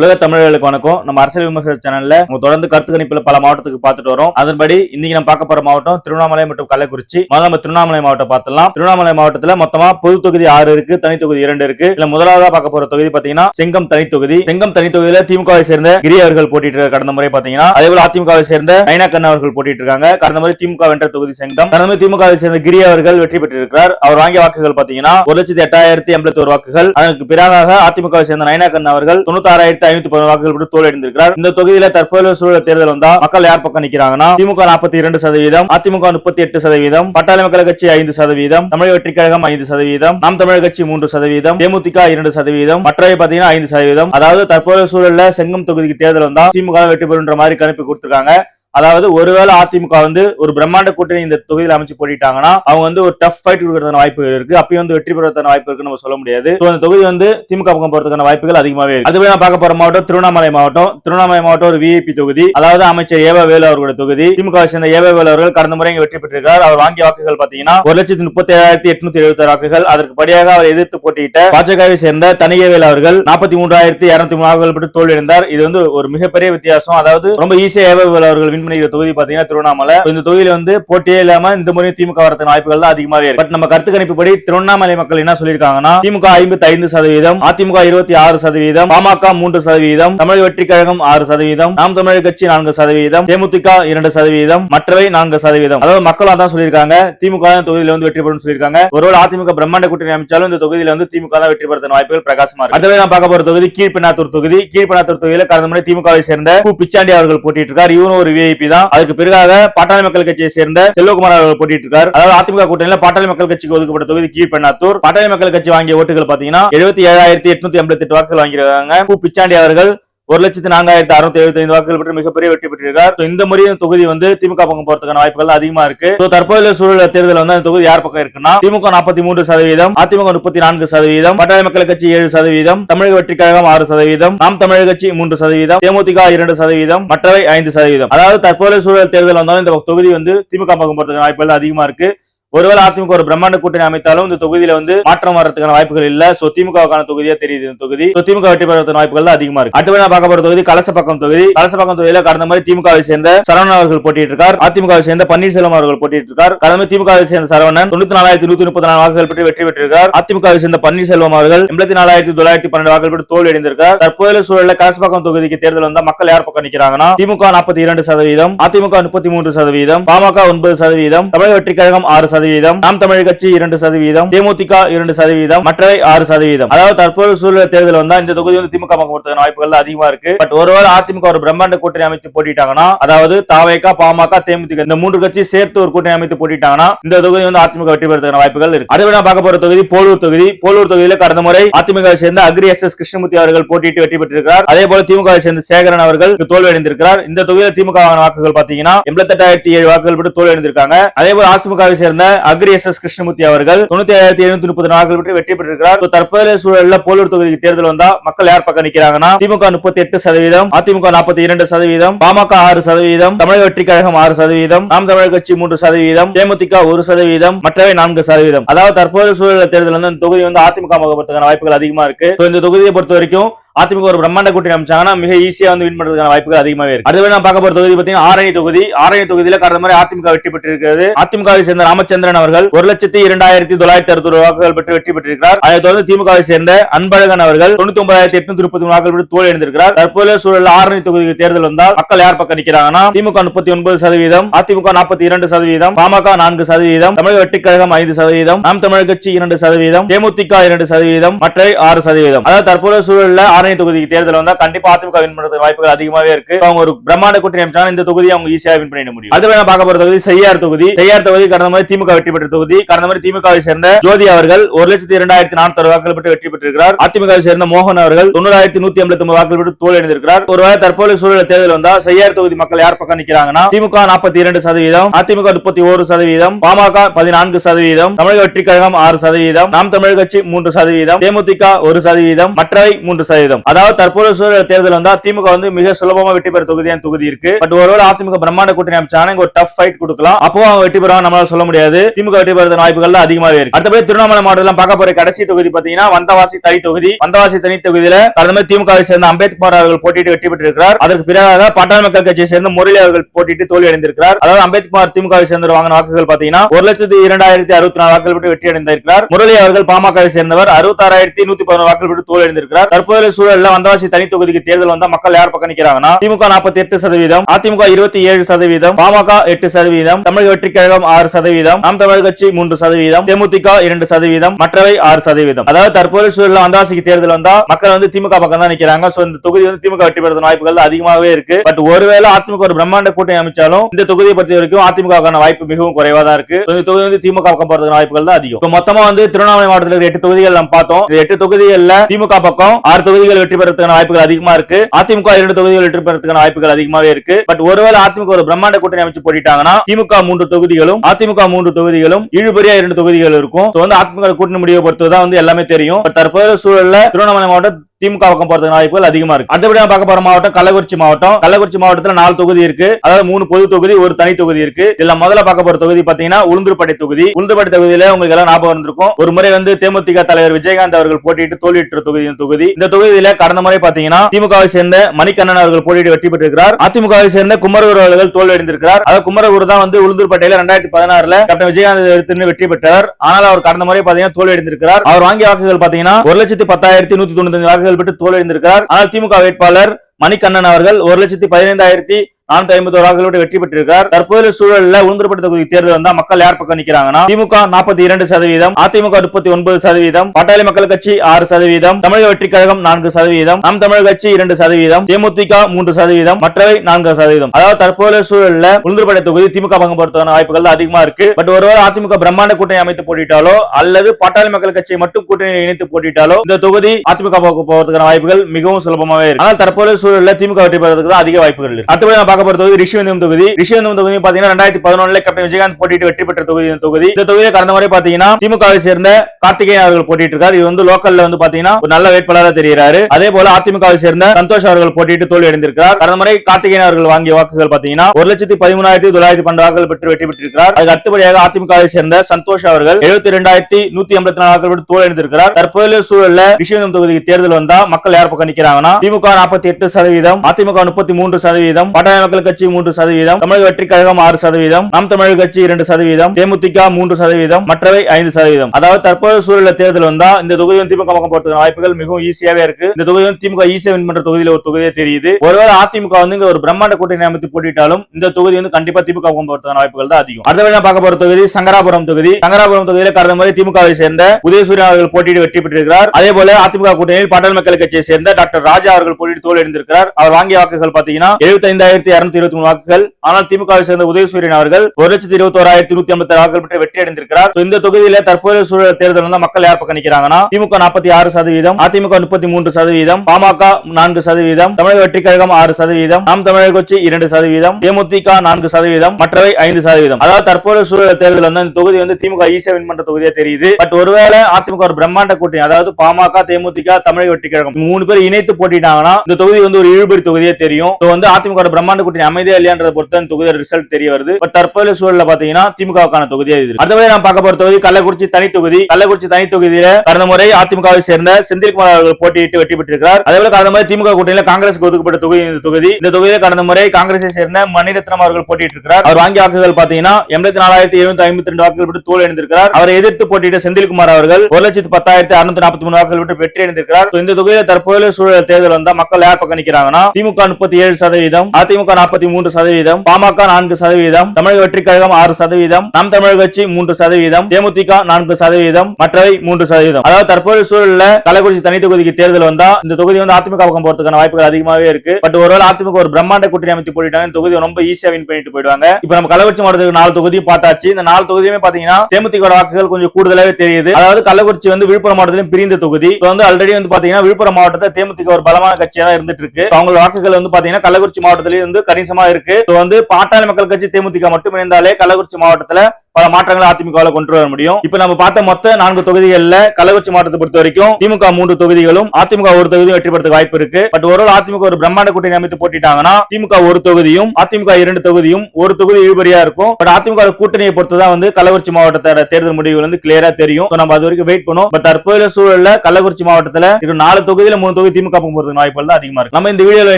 உலக தமிழர்களுக்கு வணக்கம். நம்ம அரசியல் விமர்சன சேனல்ல நம்ம தொடர்ந்து கருத்து கணிப்புல பல மாவட்டத்துக்கு பார்த்துட்டு வரோம். அதன்படி இன்னைக்கு நம்ம பார்க்க போற மாவட்டம் திருவண்ணாமலை மற்றும் கள்ளக்குறிச்சி. முதல்ல நம்ம திருவண்ணாமலை மாவட்டம் பார்த்தலாம் திருவண்ணாமலை மாவட்டத்துல மொத்தமா பொது தொகுதி ஆறு இருக்கு தனி தொகுதி இரண்டு இருக்கு. இல்ல முதலாவதா பார்க்க போற தொகுதி பாத்தீங்கன்னா செங்கம் தனி தொகுதி செங்கம் தனி தொகுதியில திமுகவை சேர்ந்த கிரி அவர்கள் போட்டிட்டு கடந்த முறை பாத்தீங்கன்னா அதே போல அதிமுகவை சேர்ந்த நைனா கண்ணா அவர்கள் போட்டிட்டு இருக்காங்க. கடந்த முறை திமுக வென்ற தொகுதி செங்கம். கடந்த முறை திமுகவை சேர்ந்த கிரி அவர்கள் வெற்றி பெற்றிருக்கிறார். அவர் வாங்கிய வாக்குகள் பாத்தீங்கன்னா ஒரு லட்சத்தி எட்டாயிரத்தி எண்பத்தி ஒரு வாக்குகள். அதற்கு பிறகாக அதிமுகவை சேர்ந்த நைனா கண்ணா அவர்கள் தொண்ணூத்தி ஆறாயிரத்தி ஐநூத்தி பதினோரு வாக்குகள் பெற்று தோல்வியடைந்திருக்கிறார். இந்த தொகுதியில தற்போதைய சூழல் தேர்தல் வந்தா மக்கள் யார் பக்கம் நிக்கிறாங்கன்னா திமுக நாற்பத்தி இரண்டு சதவீதம் அதிமுக முப்பத்தி எட்டு சதவீதம் பட்டாளி மக்கள் கட்சி ஐந்து சதவீதம் தமிழக வெற்றி கழகம் ஐந்து சதவீதம் நாம் தமிழர் கட்சி மூன்று சதவீதம் தேமுதிக இரண்டு சதவீதம் மற்றவை பாத்தீங்கன்னா ஐந்து சதவீதம். அதாவது தற்போதைய சூழல்ல செங்கம் தொகுதிக்கு தேர்தல் வந்தா திமுக வெற்றி பெறுன்ற மாதிரி கணிப்பு கொடுத்திருக்காங்க. அதாவது ஒருவேளை அதிமுக வந்து ஒரு பிரம்மாண்ட கூட்டணி இந்த தொகுதியில் அமைச்சு போட்டிட்டாங்கன்னா அவங்க வந்து ஒரு டஃப் ஃபைட் கொடுக்கறதான வாய்ப்புகள் இருக்கு. அப்பயும் வந்து வெற்றி பெறுவதற்கான வாய்ப்பு இருக்குன்னு நம்ம சொல்ல முடியாது. அந்த தொகுதி வந்து திமுக பக்கம் போறதுக்கான வாய்ப்புகள் அதிகமாவே இருக்கு. அதுவே நான் பார்க்க போற மாவட்டம் திருவண்ணாமலை மாவட்டம். திருவண்ணாமலை மாவட்டம் ஒரு விஐபி தொகுதி. அதாவது அமைச்சர் ஏவா வேலு அவர்களுடைய தொகுதி. திமுக சேர்ந்த ஏவா வேலு அவர்கள் கடந்த முறை இங்கே வெற்றி பெற்றிருக்கார். அவர் வாங்கிய வாக்குகள் பாத்தீங்கன்னா ஒரு லட்சத்தி முப்பத்தி ஏழாயிரத்தி எட்நூத்தி எழுபத்தி வாக்குகள். அதற்கு படியாக அவர் எதிர்த்து போட்டியிட்ட பாஜகவை சேர்ந்த தனியவேல் அவர்கள் நாற்பத்தி மூன்றாயிரத்தி இருநூத்தி மூணு வாக்குகள் பெற்று தோல்வியடைந்தார். இது வந்து ஒரு மிகப்பெரிய வித்தியாசம். அதாவது ரொம்ப ஈஸியா ஏவவேல் அவர்கள் வின் பண்ணிக்கிற தொகுதி பாத்தீங்கன்னா திருவண்ணாமலை. இந்த தொகுதியில வந்து போட்டியே இல்லாம இந்த முறை திமுக வரதுக்கு வாய்ப்புகள் தான் அதிகமாவே இருக்கு. பட் நம்ம கருத்து கணிப்புப்படி திருவண்ணாமலை மக்கள் என்ன சொல்லியிருக்காங்கன்னா திமுக ஐம்பத்தி ஐந்து சதவீதம் அதிமுக இருபத்தி ஆறு சதவீதம் பாமக மூன்று சதவீதம் தமிழக வெற்றி கழகம் ஆறு சதவீதம் நாம் தமிழர் கட்சி நான்கு சதவீதம் தேமுதிக இரண்டு சதவீதம் மற்றவை நான்கு சதவீதம். அதாவது மக்கள் அதான் சொல்லியிருக்காங்க. திமுக தொகுதியில் தொகுதியில வந்து வெற்றி பெறும் சொல்லியிருக்காங்க. ஒருவேளை அதிமுக பிரம்மாண்ட கூட்டணி அமைச்சாலும் இந்த தொகுதியில வந்து திமுக தான் வெற்றி பெறுவதன் வாய்ப்புகள் பிரகாசமா இருக்கு. அதுவே நான் பார்க்க போற தொகுதி கீழ்பெண்ணாத்தூர் தொகுதி. கீழ்பெண்ணாத்தூர் தொகுதியில கடந்த முறை திமுகவை சேர்ந்த கு. பிச்சாண்டி அவர்கள் போட்டிட்டு இருக்கார் இவரும் ஒரு விஐபி தான். அதுக்கு பிறகாக பாட்டாளி மக்கள் கட்சியை சேர்ந்த செல்வகுமார் அவர்கள் போட்டிட்டு இருக்கார் அதாவது அதிமுக கூட்டணியில பாட்டாளி மக்கள் கட்சிக்கு ஒதுக்கப்பட்ட தொகுதி கீழ்பெண்ணாத்தூர் பாட்டாளி மக்கள் கட்சி வாங்கிய ஓட்டுகள் பாத்தீங்கன்னா எழுபத்தி ஏழாயிரத்தி எட்நூத்தி எண்பத்தி எட்டு வாக்குகள் வாங்கியிருக்காங்க. கு பிச்சாண்டி அவர்கள் ஒரு லட்சத்தி நான்காயிரத்தி அறுநூத்தி எழுபத்தி ஐந்து வாக்குகள் பெற்று மிகப்பெரிய வெற்றி பெற்றிருக்கார். இந்த முறையும் தொகுதி வந்து திமுக பக்கம் போறதுக்கான வாய்ப்புகள் அதிகமா இருக்கு. தற்போதைய சூழல் தேர்தல் வந்து அந்த தொகுதி யார் பக்கம் இருக்குன்னா திமுக நாற்பத்தி மூன்று சதவீதம் அதிமுக முப்பத்தி நான்கு சதவீதம் பட்டாளி மக்கள் கட்சி ஏழு சதவீதம் தமிழக வெற்றி கழகம் ஆறு சதவீதம் நாம் தமிழக கட்சி மூன்று சதவீதம் தேமுதிக இரண்டு சதவீதம் மற்றவை ஐந்து சதவீதம். அதாவது தற்போதைய சூழல் தேர்தல் வந்தாலும் இந்த தொகுதி வந்து திமுக பக்கம் போறதுக்கான வாய்ப்புகள் அதிகமா இருக்கு. ஒருவேளை அதிமுக ஒரு பிரம்மாண்ட கூட்டணி அமைத்தாலும் இந்த தொகுதியில வந்து மாற்றம் வர்றதுக்கான வாய்ப்புகள் இல்ல. சோ திமுகவுக்கான தொகுதியா தெரியுது இந்த தொகுதி. திமுக வெற்றி பெறதுக்கான வாய்ப்புகள் தான் அதிகமா இருக்கு. அடுத்த நான் பார்க்க போற தொகுதி கலசப்பக்கம் தொகுதி. கலசப்பக்கம் தொகுதியில கடந்த மாதிரி திமுகவை சேர்ந்த சரவணன் அவர்கள் போட்டிட்டு இருக்கார் அதிமுகவை சேர்ந்த பன்னீர்செல்வம் அவர்கள் போட்டிட்டு இருக்கார் கடந்த திமுகவை சேர்ந்த சரவணன் தொண்ணூத்தி நாலாயிரத்தி நூத்தி முப்பத்தி நாலு வாக்குகள் பெற்று வெற்றி பெற்றிருக்கார் அதிமுகவை சேர்ந்த பன்னீர்செல்வம் அவர்கள் எண்பத்தி நாலாயிரத்தி தொள்ளாயிரத்தி பன்னெண்டு வாக்குகள் பெற்று தோல்வி அடைந்திருக்கார் தற்போதைய சூழல்ல கலசப்பக்கம் தொகுதிக்கு தேர்தல் வந்தா மக்கள் யார் பக்கம் நிக்கிறாங்கன்னா திமுக நாற்பத்தி இரண்டு சதவீதம் அதிமுக முப்பத்தி மூன்று சதவீதம் பாமக ஒன்பது சதவீதம் தமிழக வெற்றி கழகம் ஆறு சதவீதம் நாம் தமிழ் கட்சி இரண்டு சதவீதம் தேமுதிக இரண்டு சதவீதம் மற்றவை ஆறு சதவீதம். அதாவது தற்போது சூழல் தேர்தல் வந்தா இந்த தொகுதி வந்து திமுக பக்கம் வாய்ப்புகள் அதிகமா இருக்கு. பட் ஒருவேளை அதிமுக ஒரு பிரம்மாண்ட கூட்டணி அமைச்சு போட்டிட்டாங்கன்னா அதாவது தாவேகா பாமக தேமுதிக இந்த மூன்று கட்சி சேர்த்து ஒரு கூட்டணி அமைத்து போட்டிட்டாங்கன்னா இந்த தொகுதி வந்து அதிமுக வெற்றி பெறதுக்கான வாய்ப்புகள் இருக்கு. அதை விட நான் பார்க்க போற தொகுதி போலூர் தொகுதி. போலூர் தொகுதியில கடந்த முறை அதிமுக சேர்ந்த அக்ரி எஸ் எஸ் கிருஷ்ணமூர்த்தி அவர்கள் போட்டியிட்டு வெற்றி பெற்றிருக்கிறார். அதே போல திமுக சேர்ந்த சேகரன் அவர்கள் தோல்வி அடைந்திருக்கிறார் இந்த தொகுதியில் திமுக வாங்கின வாக்குகள் பாத்தீங்கன்னா எண்பத்தி எட்டாயிரத்தி ஏழு வாக்குகள் பெற்று தோல்வி அடைந்திருக்காங்க அதே போல அதிமுகவை சேர்ந்த அக்ரி எஸ் எஸ் கிருஷ்ணமூர்த்தி அவர்கள் தொண்ணூத்தி ஏழாயிரத்தி எழுநூத்தி முப்பது பெற்று வெற்றி பெற்றிருக்கிறார். தற்போதைய சூழல்ல போலூர் தொகுதிக்கு தேர்தல் வந்தா மக்கள் யார் பக்கம் நிக்கிறாங்கன்னா திமுக முப்பத்தி எட்டு சதவீதம் அதிமுக நாற்பத்தி இரண்டு சதவீதம் பாமக ஆறு சதவீதம் தமிழக வெற்றி கழகம் ஆறு சதவீதம் நாம் தமிழர் கட்சி மூன்று சதவீதம் தேமுதிக ஒரு சதவீதம் மற்றவை நான்கு சதவீதம். அதாவது தற்போதைய சூழல் தேர்தல் வந்து தொகுதி வந்து அதிமுக பக்கத்துக்கான வாய்ப்புகள் அதிகமா இருக்கு. இந்த தொகுதியை பொறுத்த வரைக்கும் அதிமுக ஒரு பிரம்மாண்ட கூட்டணி அமைச்சாங்கன்னா மிக ஈஸியா வந்து வின் பண்றதுக்கான வாய்ப்புகள் அதிகமாவே இருக்கு. அதுவே நான் பார்க்க போற தொகுதி பாத்தீங்கன்னா ஆரணி தொகுதி. ஆரணி தொகுதியில கடந்த முறை அதிமுக வெற்றி பெற்றிருக்கிறது. அதிமுகவை சேர்ந்த ராமச்சந்திரன் அவர்கள் ஒரு லட்சத்தி இரண்டாயிரத்தி தொள்ளாயிரத்தி அறுபது வாக்குகள் பெற்று வெற்றி பெற்றிருக்கிறார். அதை தொடர்ந்து திமுகவை சேர்ந்த அன்பழகன் அவர்கள் தொண்ணூத்தி ஒன்பதாயிரத்தி எட்நூத்தி முப்பத்தி மூணு வாக்குகள் பெற்று தோல்வி அடைந்திருக்கிறார் தற்போதைய சூழல் ஆரணி தொகுதிக்கு தேர்தல் வந்தால் மக்கள் யார் பக்கம் நிக்கிறாங்கன்னா திமுக முப்பத்தி ஒன்பது சதவீதம் அதிமுக நாற்பத்தி இரண்டு சதவீதம் பாமக நான்கு சதவீதம் தமிழக வெற்றி கழகம் ஐந்து சதவீதம் நாம் தமிழர் கட்சி இரண்டு சதவீதம் தேமுதிக இரண்டு சதவீதம் மற்ற ஆறு சதவீதம். அதாவது தற்போதைய சூழல்ல ஆரணி தொகுதிக்கு தேர்தல் வந்தா கண்டிப்பா அதிமுக வின் பண்றதுக்கு வாய்ப்புகள் அதிகமாவே இருக்கு. அவங்க ஒரு பிரம்மாண்ட கூட்டணி அமைச்சாலும் இந்த தொகுதியை அவங்க ஈஸியா வின் பண்ணிட முடியும். அதுவே நான் பார்க்க போற தொகுதி செய்யார் தொகுதி. செய்யார் தொகுதி கடந்த மாதிரி திமுக வெற்றி பெற்ற தொகுதி. கடந்த மாதிரி திமுகவை சேர்ந்த ஜோதி அவர்கள் ஒரு லட்சத்தி இரண்டாயிரத்தி நானூத்தி வாக்குகள் பெற்று வெற்றி பெற்றிருக்கிறார். அதிமுகவை சேர்ந்த மோகன் அவர்கள் தொண்ணூறாயிரத்தி நூத்தி ஐம்பத்தி ஒன்பது வாக்குகள் பெற்று தோல்வி அடைந்திருக்கிறார் ஒருவேளை தற்போதைய சூழல் தேர்தல் வந்தா செய்யார் தொகுதி மக்கள் யார் பக்கம் நிக்கிறாங்கன்னா திமுக நாற்பத்தி இரண்டு சதவீதம் அதிமுக முப்பத்தி ஒரு சதவீதம் பாமக பதினான்கு சதவீதம் தமிழக வெற்றி கழகம் ஆறு சதவீதம் நாம் தமிழர் கட்சி மூன்று சதவீதம் தேமுதிக ஒரு சதவீதம் மற்றவை மூன்று சதவீதம். சதவீதம் அதாவது தற்போது சூழல் தேர்தல் வந்தா திமுக வந்து மிக சுலபமா வெற்றி பெற தொகுதியான தொகுதி இருக்கு. பட் ஒருவேளை அதிமுக பிரம்மாண்ட கூட்டணி அமைச்சாங்கன்னா இங்க ஒரு டஃப் ஃபைட் கொடுக்கலாம். அப்போ அவங்க வெற்றி பெறாங்க நம்மளால சொல்ல முடியாது. திமுக வெற்றி பெறது வாய்ப்புகள் அதிகமாவே இருக்கு. அடுத்தபடி திருவண்ணாமலை மாவட்டத்தில் பார்க்க போற கடைசி தொகுதி பாத்தீங்கன்னா வந்தவாசி தனி தொகுதி. வந்தவாசி தனி தொகுதியில கடந்த மாதிரி திமுகவை சேர்ந்த அம்பேத்கர் அவர்கள் போட்டிட்டு வெற்றி பெற்றிருக்கிறார். அதற்கு பிறகு பாட்டாளி மக்கள் கட்சியை சேர்ந்த முரளி அவர்கள் போட்டிட்டு தோல்வி அடைந்திருக்கிறார். அதாவது அம்பேத்கர் திமுகவை சேர்ந்த வாங்கின வாக்குகள் பாத்தீங்கன்னா ஒரு லட்சத்தி இரண்டாயிரத்தி அறுபத்தி நாலு வாக்குகள் பெற்று வெற்றி அடைந்திருக்கிறார். முரளி அவர்கள் பாமகவை சேர்ந்தவர் அறுபத்தி ஆறாயிரத்தி நூத்தி பதினோரு வாக்குகள் பெற்று தோல்வி அடைந்திருக்கிறார். தற்போதைய சூழல்ல வந்தவாசி தனி தொகுதிக்கு தேர்தல் வந்தா மக்கள் யார் பக்கம் நிக்கிறாங்கன்னா திமுக நாற்பத்தி எட்டு சதவீதம் அதிமுக இருபத்தி ஏழு சதவீதம் பாமக எட்டு சதவீதம் தமிழக வெற்றி கழகம் ஆறு சதவீதம் நாம் தமிழர் கட்சி மூன்று சதவீதம் தேமுதிக இரண்டு சதவீதம் மற்றவை ஆறு சதவீதம். அதாவது தற்போதைய சூழல்ல வந்தவாசிக்கு தேர்தல் வந்தா மக்கள் வந்து திமுக பக்கம் தான் நிக்கிறாங்க. சோ இந்த தொகுதி வந்து திமுக வெற்றி பெறுவதன் வாய்ப்புகள் அதிகமாகவே இருக்கு. பட் ஒருவேளை அதிமுக ஒரு பிரம்மாண்ட கூட்டணி அமைச்சாலும் இந்த தொகுதியை பொறுத்த வரைக்கும் அதிமுகவுக்கான வாய்ப்பு மிகவும் குறைவா தான் இருக்கு. இந்த தொகுதி வந்து திமுக பக்கம் போறதுக்கான வாய்ப்புகள் தான் அதிகம். மொத்தமா வந்து திருவண்ணாமலை மாவட்டத்தில் எட்டு தொகுதிகள் நம்ம பார்த்தோம். எட்டு தொகுதிகள்ல திமுக பக்கம் ஆறு தொகுதிகள் வெற்றி பெறதுக்கான வாய்ப்புகள் அதிகமா இருக்கு. அதிமுக இரண்டு தொகுதிகள் வெற்றி பெறதுக்கான வாய்ப்புகள் அதிகமாவே இருக்கு. பட் ஒருவேளை அதிமுக ஒரு பிரம்மாண்ட கூட்டணி அமைச்சு போட்டிட்டாங்கன்னா திமுக மூன்று தொகுதிகளும் அதிமுக மூன்று தொகுதிகளும் இழுபறியா இரண்டு தொகுதிகள் இருக்கும். அதிமுக கூட்டணி முடிவை பொறுத்து தான் வந்து எல்லாமே தெரியும். தற்போதைய சூழல்ல திருவண்ணாமலை மாவட்டம் திமுக பக்கம் போறதுக்கு வாய்ப்புகள் அதிகமா இருக்கு. அடுத்தபடியா பார்க்க போற மாவட்டம் கள்ளக்குறிச்சி மாவட்டம். கள்ளக்குறிச்சி மாவட்டத்துல நாலு தொகுதி இருக்கு. அதாவது மூணு பொது தொகுதி ஒரு தனி தொகுதி இருக்கு. இதுல முதல்ல பார்க்க போற தொகுதி பாத்தீங்கன்னா உளுந்தூர்பேட்டை தொகுதி. உளுந்தூர்பேட்டை தொகுதியில உங்களுக்கு எல்லாம் ஞாபகம் இருந்திருக்கும் ஒரு முறை வந்து தேமுதிக தலைவர் விஜயகாந்த் அவர்கள் போட்டியிட்டு தோல்வியுற்ற தொகுதி தொகுதி. இந்த தொகுதியில கடந்த முறை பாத்தீங்கன்னா திமுகவை சேர்ந்த மணிகண்ணன் அவர்கள் போட்டியிட்டு வெற்றி பெற்றிருக்கிறார். அதிமுகவை சேர்ந்த குமரகுரு அவர்கள் தோல்வியடைந்திருக்கிறார். அதாவது குமரகுரு தான் வந்து உளுந்தூர்பேட்டையில ரெண்டாயிரத்தி பதினாறுல கேப்டன் விஜயகாந்த் எடுத்து வெற்றி பெற்றார். ஆனால் அவர் கடந்த முறை பாத்தீங்கன்னா தோல்வியடைந்திருக்கிறார். அவர் வாங்கிய வாக்குகள் பாத்தீங்கன்னா ஒரு லட்சத்தி பத்தாயிரத்தி நூத்தி தொண்ணூத்தி வாக்குகள் பெற்று தோல்வியடைந்திருக்கிறார். ஆனால் திமுக வேட்பாளர் மணிகண்ணன் அவர்கள் ஒரு லட்சத்தி பதினைந்தாயிரத்தி நானூத்தி ஐம்பது வாக்குகளோடு வெற்றி பெற்றிருக்கார். தற்போதைய சூழல்ல உளுந்தூர்பேட்டை தொகுதி தேர்தல் வந்தா மக்கள் யார் பக்கம் நிக்கிறாங்கன்னா திமுக நாற்பத்தி இரண்டு சதவீதம் அதிமுக முப்பத்தி ஒன்பது சதவீதம் பட்டாளி மக்கள் கட்சி ஆறு சதவீதம் தமிழக வெற்றி கழகம் நான்கு சதவீதம் நம் தமிழ் கட்சி இரண்டு சதவீதம் தேமுதிக மூன்று சதவீதம் மற்றவை நான்கு சதவீதம். அதாவது தற்போதைய சூழல்ல உளுந்தூர்பேட்டை தொகுதி திமுக பங்கு வாய்ப்புகள் அதிகமா இருக்கு. பட் ஒருவேளை அதிமுக பிரம்மாண்ட கூட்டணி அமைத்து போட்டிட்டாலோ அல்லது பாட்டாளி மக்கள் கட்சியை மட்டும் கூட்டணி இணைத்து போட்டிட்டாலோ இந்த தொகுதி அதிமுக போவதற்கான வாய்ப்புகள் மிகவும் சுலபமாவே இருக்கு. ஆனால் தற்போதைய சூழல்ல திமுக வெற்றி பெறுவதற்கு அதிக வாய்ப்புகள் இருக்கு. அடுத்தபடி நான் பார்க்க போற தொகுதி. ரிஷிவந்தம் தொகுதி ரிஷிவந்தம் தொகுதி பாத்தீங்கன்னா ரெண்டாயிரத்தி பதினொன்னுல கேப்டன் விஜயகாந்த் போட்டிட்டு வெற்றி பெற்ற தொகுதி தொகுதி. இந்த தொகுதியை கடந்த முறை பாத்தீங்கன்னா திமுகவை சேர்ந்த கார்த்திகேயன் அவர்கள் போட்டிட்டு இருக்காரு இது வந்து லோக்கல்ல வந்து பாத்தீங்கன்னா ஒரு நல்ல வேட்பாளராக தெரிகிறாரு. அதே போல அதிமுகவை சேர்ந்த சந்தோஷ் அவர்கள் போட்டிட்டு தோல்வி அடைந்திருக்கிறார். கடந்த முறை கார்த்திகேயன் அவர்கள் வாங்கிய வாக்குகள் பாத்தீங்கன்னா ஒரு லட்சத்தி பதிமூணாயிரத்தி தொள்ளாயிரத்தி பன்னெண்டு வாக்குகள் பெற்று வெற்றி பெற்றிருக்கிறார். அதுக்கு அடுத்தபடியாக அதிமுகவை சேர்ந்த சந்தோஷ் அவர்கள் எழுபத்தி ரெண்டாயிரத்தி நூத்தி ஐம்பத்தி நாலு வாக்குகள் பெற்று தோல் அடைந்திருக்கிறார். தற்போதைய சூழல்ல ரிஷிவந்தம் தொகுதிக்கு தேர்தல் வந்தா மக்கள் யார் பக்கம் நிக்கிறாங்கன்னா திமுக நாற்பத்தி எட்டு சதவீதம் அதிமுக முப்பத்தி மூன்று சதவீதம் பாட்டாளி மக்கள் கட்சி மூன்று சதவீதம் தமிழக வெற்றி கழகம் ஆறு சதவீதம் நாம் தமிழர் கட்சி இரண்டு சதவீதம் தேமுதிக மூன்று சதவீதம் மற்றவை ஐந்து சதவீதம். அதாவது தற்போது சூழல தேர்தல் வந்தா இந்த தொகுதியும் திமுக பக்கம் போறதுக்கான வாய்ப்புகள் மிகவும் ஈஸியாவே இருக்கு. இந்த தொகுதியும் திமுக ஈஸியா வின் பண்ற தொகுதியில ஒரு தொகுதியே தெரியுது. ஒருவேளை அதிமுக வந்து இங்க ஒரு பிரம்மாண்ட கூட்டணி அமைத்து போட்டிட்டாலும் இந்த தொகுதி வந்து கண்டிப்பா திமுக பக்கம் போறதுக்கான வாய்ப்புகள் தான் அதிகம். அடுத்த பார்க்க போற தொகுதி சங்கராபுரம் தொகுதி. சங்கராபுரம் தொகுதியில கடந்த முறை திமுகவை சேர்ந்த உதயசூரியன் அவர்கள் போட்டியிட்டு வெற்றி பெற்றிருக்கிறார். அதே போல அதிமுக கூட்டணியில் பாட்டாளி மக்கள் கட்சியை சேர்ந்த டாக்டர் ராஜா அவர்கள் போட்டியிட்டு தோல் எழுந்திருக்கிறார் அவர் வாங்கிய வாக்குகள் பாத்தீங்கன்னா எழுபத்தி ஐந்தாயிரத்தி இருநூத்தி இருபத்தி மூணு வாக்குகள். ஆனால் திமுகவை சேர்ந்த உதயசூரியன் அவர்கள் ஒரு லட்சத்தி இருபத்தி ஓராயிரத்தி நூத்தி ஐம்பத்தி வாக்குகள் பெற்று வெற்றி அடைந்திருக்கிறார். இந்த தொகுதியில தற்போதைய சூழல் தேர்தல் வந்து மக்கள் யார் பக்கம் நிக்கிறாங்கன்னா திமுக நாற்பத்தி ஆறு சதவீதம் அதிமுக முப்பத்தி மூன்று சதவீதம் பாமக நான்கு சதவீதம் தமிழக வெற்றி கழகம் ஆறு சதவீதம் நாம் தமிழக கட்சி இரண்டு சதவீதம் தேமுதிக நான்கு சதவீதம் மற்றவை ஐந்து சதவீதம். அதாவது தற்போதைய சூழல் தேர்தல் வந்து இந்த தொகுதி வந்து திமுக ஈஸியா வின் பண்ற தொகுதியா தெரியுது. பட் ஒருவேளை அதிமுக ஒரு பிரம்மாண்ட கூட்டணி அதாவது பாமக தேமுதிக தமிழக வெற்றி கழகம் மூணு பேர் இணைத்து போட்டிட்டாங்கன்னா இந்த தொகுதி வந்து ஒரு இழுபறி தொகுதியே தெரியும். வந்து அதிமுக பிரம்மாண்ட கூட்டணி அமைதியா இல்லையான்றத பொறுத்த இந்த தொகுதியோட ரிசல்ட் தெரிய வருது. பட் தற்போதைய சூழல்ல பாத்தீங்கன்னா திமுகவுக்கான தொகுதியா இது. இருக்கு. அடுத்தபடி நான் பார்க்க போற தொகுதி கள்ளக்குறிச்சி தனி தொகுதி. கள்ளக்குறிச்சி தனி தொகுதியில கடந்த முறை அதிமுகவை சேர்ந்த செந்தில்குமார் அவர்கள் போட்டியிட்டு வெற்றி பெற்றிருக்கிறார். அதே போல கடந்த முறை திமுக கூட்டணியில காங்கிரஸ் ஒதுக்கப்பட்ட தொகுதி இந்த தொகுதி. இந்த தொகுதியில கடந்த முறை காங்கிரஸை சேர்ந்த மணிரத்னம் அவர்கள் போட்டியிட்டு இருக்கிறார் அவர் வாங்கிய வாக்குகள் பாத்தீங்கன்னா எண்பத்தி நாலாயிரத்தி எழுநூத்தி ஐம்பத்தி ரெண்டு வாக்குகள் விட்டு தோல் எழுந்திருக்கிறார் அவரை எதிர்த்து போட்டியிட்ட செந்தில்குமார் அவர்கள் ஒரு லட்சத்து பத்தாயிரத்தி அறுநூத்தி நாற்பத்தி மூணு வாக்குகள் விட்டு வெற்றி அடைந்திருக்கிறார். இந்த தொகுதியில தற்போதைய சூழல் தேர்தல் வந்தா மக்கள் யார் பக்கம் நிக்கிறாங்கன்னா திமுக முப்பத்தி ஏழு சதவீதம் அதிமுக நாற்பத்தி மூன்று சதவீதம் பாமக நான்கு சதவீதம் தமிழக வெற்றி கழகம் ஆறு சதவீதம் நாம் தமிழக கட்சி மூன்று சதவீதம் தேமுதிக நான்கு சதவீதம் மற்றவை மூன்று சதவீதம். அதாவது தற்போதைய சூழல்ல கள்ளக்குறிச்சி தனி தொகுதிக்கு தேர்தல் வந்தா இந்த தொகுதி வந்து அதிமுக பக்கம் போறதுக்கான வாய்ப்புகள் அதிகமாவே இருக்கு. பட் ஒருவேளை அதிமுக ஒரு பிரம்மாண்ட கூட்டணி அமைத்து போயிட்டாங்க இந்த தொகுதி ரொம்ப ஈஸியா வின் பண்ணிட்டு போயிடுவாங்க. இப்ப நம்ம கள்ளக்குறிச்சி மாவட்டத்துக்கு நாலு தொகுதியும் பார்த்தாச்சு. இந்த நாலு தொகுதியுமே பாத்தீங்கன்னா தேமுதிக வாக்குகள் கொஞ்சம் கூடுதலாவே தெரியுது. அதாவது கள்ளக்குறிச்சி வந்து விழுப்புரம் மாவட்டத்திலும் பிரிந்த தொகுதி. வந்து ஆல்ரெடி வந்து பாத்தீங்கன்னா விழுப்புரம் மாவட்டத்தை தேமுதிக ஒரு பலமான கட்சியா இருந்துட்டு இருக்கு. அவங்க அவங்களோட வாக்குகள் வந்து பாத்தீங்கன்னா கள்ளக்குறிச்சி மாவட்டத்திலேயே வந்து கணிசமா இருக்கு. வந்து பாட்டாளி மக்கள் கட்சி தேமுதிக மட்டும் இணைந்தாலே கள்ளக்குறிச்சி மாவட்டத்துல பல மாற்றங்களை அதிமுகவில் கொண்டு வர முடியும். இப்ப நம்ம பார்த்த மொத்த நான்கு தொகுதிகளில் கள்ளக்குறிச்சி மாவட்டத்தை பொறுத்த வரைக்கும் திமுக மூன்று தொகுதிகளும் அதிமுக ஒரு தொகுதியும் வெற்றி பெறதுக்கு வாய்ப்பு இருக்கு. பட் ஒரு அதிமுக ஒரு பிரம்மாண்ட கூட்டணி அமைத்து போட்டிட்டாங்கன்னா திமுக ஒரு தொகுதியும் அதிமுக இரண்டு தொகுதியும் ஒரு தொகுதி இழுபறியா இருக்கும். பட் அதிமுக கூட்டணியை பொறுத்துதான் வந்து கள்ளக்குறிச்சி மாவட்டத்தோட தேர்தல் முடிவுகள் வந்து கிளியரா தெரியும். நம்ம அது வரைக்கும் வெயிட் பண்ணுவோம் பட் தற்போதைய சூழல்ல கள்ளக்குறிச்சி மாவட்டத்தில் இருக்கிற நாலு தொகுதியில மூணு தொகுதி திமுக போகிறதுக்கு வாய்ப்புகள் தான் அதிகமா இருக்கு. நம்ம இந்த வீடியோல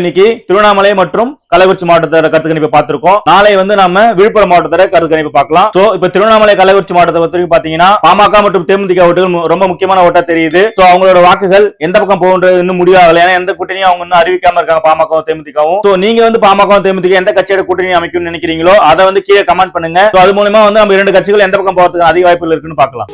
இன்னைக்கு திருவண்ணாமலை மற்றும் கள்ளக்குறிச்சி மாவட்டத்தோட கருத்து கணிப்பை பார்த்திருக்கோம். நாளை வந்து நம்ம விழுப்புரம் மாவட்டத்தோட கருத்து கணிப்பை பார்க்கலாம். சோ இப்ப திருவண்ணாமலை கள்ளக்குறிச்சி மாவட்டத்தை பொறுத்த வரைக்கும் பாத்தீங்கன்னா பாமக மற்றும் தேமுதிக ஓட்டுகள் ரொம்ப முக்கியமான ஓட்டா தெரியுது. சோ அவங்களோட வாக்குகள் எந்த பக்கம் போகுன்றது இன்னும் முடிவாகல. ஏன்னா எந்த கூட்டணியும் அவங்க இன்னும் அறிவிக்காம இருக்காங்க பாமகவும் தேமுதிகவும். சோ நீங்க வந்து பாமகவும் தேமுதிக எந்த கட்சியோட கூட்டணி அமைக்கும்னு நினைக்கிறீங்களோ அதை வந்து கீழே கமெண்ட் பண்ணுங்க. சோ அது மூலமா வந்து நம்ம இரண்டு கட்சிகள் எந்த பக்கம் போறதுக்கு அதிக வாய்ப்புகள் இருக்குன்னு பாக்கலாம்